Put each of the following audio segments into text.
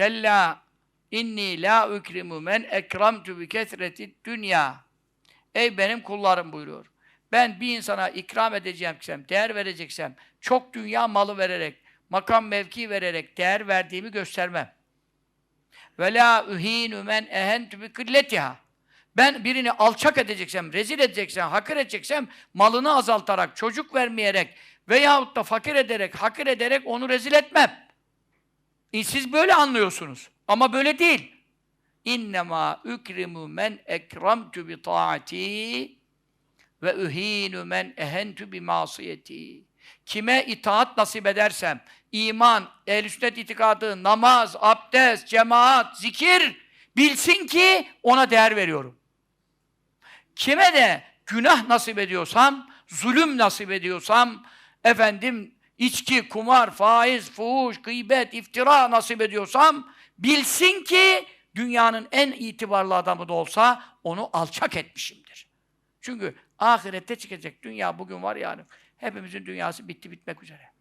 Kella inni la ukrimu men ekramtu bi kesreti dünya. Ey benim kullarım buyuruyor. Ben bir insana ikram edeceksem, değer vereceksem, çok dünya malı vererek, makam mevki vererek değer verdiğimi göstermem. Ve la uhinu men ehentu bi kılletiha. Ben birini alçak edeceksem, rezil edeceksem, hakir edeceksem, malını azaltarak, çocuk vermeyerek veyahut da fakir ederek, hakir ederek onu rezil etmem. E, Siz böyle anlıyorsunuz. Ama böyle değil. İnnemâükrimu men ekramtu bi taati ve uhinu men ehentu bi masiyeti. Kime itaat nasip edersem, iman, ehl sünnet itikadı, namaz, abdest, cemaat, zikir bilsin ki ona değer veriyorum. Kime de günah nasip ediyorsam, zulüm nasip ediyorsam, efendim içki, kumar, faiz, fuhuş, gıybet, iftira nasip ediyorsam, bilsin ki dünyanın en itibarlı adamı da olsa onu alçak etmişimdir. Çünkü ahirette çıkacak dünya bugün var yani. Hepimizin dünyası bitti bitmek üzere.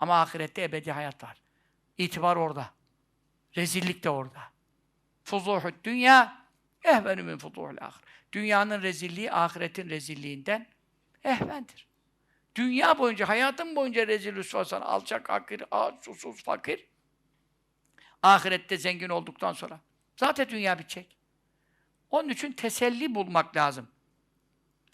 Ama ahirette ebedi hayat var. İtibar orada. Rezillik de orada. Fuzuhud dünya ehvenü min fuzuhul ahir. Dünyanın rezilliği ahiretin rezilliğinden ehvendir. Dünya boyunca, hayatın boyunca rezil rüsvasan, alçak, hakir, aç, susuz, fakir. Ahirette zengin olduktan sonra. Zaten dünya bitecek. Onun için teselli bulmak lazım.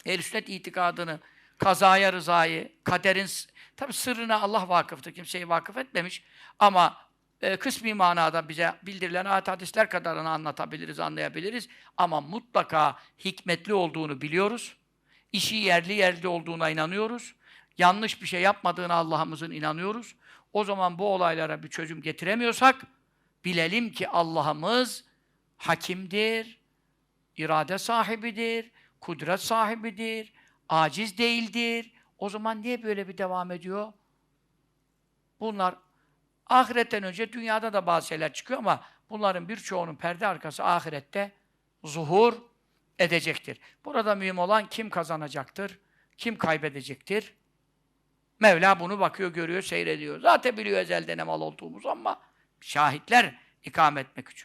Ehl-i sünnet itikadını, kazaya rızayı, kaderin tabi sırrına Allah vakıftır. Kimseyi vakıf etmemiş. Ama e, kısmi manada bize bildirilen ayet hadisler kadarını anlatabiliriz, anlayabiliriz. Ama mutlaka hikmetli olduğunu biliyoruz. İşi yerli yerli olduğuna inanıyoruz. Yanlış bir şey yapmadığına Allah'ımızın inanıyoruz. O zaman bu olaylara bir çözüm getiremiyorsak bilelim ki Allah'ımız hakimdir, irade sahibidir, kudret sahibidir, aciz değildir. O zaman niye böyle bir devam ediyor? Bunlar ahiretten önce dünyada da bazı şeyler çıkıyor ama bunların birçoğunun perde arkası ahirette zuhur edecektir. Burada mühim olan kim kazanacaktır, kim kaybedecektir? Mevla bunu bakıyor, görüyor, seyrediyor. Zaten biliyor ezelde ne mal olduğumuz ama şahitler ikame etmek için.